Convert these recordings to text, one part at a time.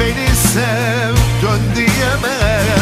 beni sev dön diyemem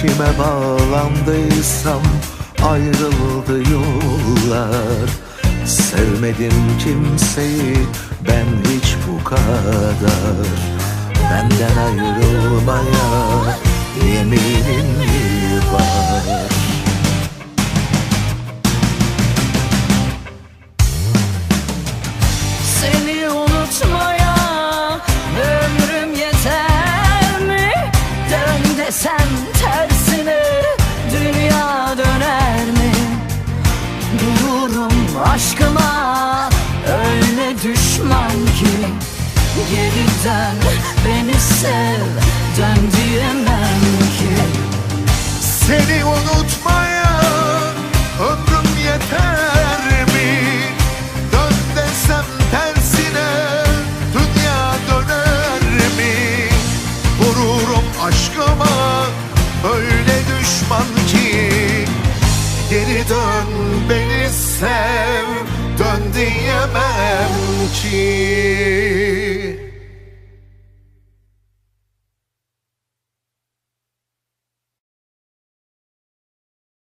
Kime bağlandıysam ayrıldı yollar. Sevmedim kimseyi ben hiç bu kadar. Benden ayrılmaya yeminim mi var Seni unutmaya ömrüm yeter mi? Dön Gururum aşkıma öyle düşman ki. Geriden beni dön beni sev Dön diyemem ki.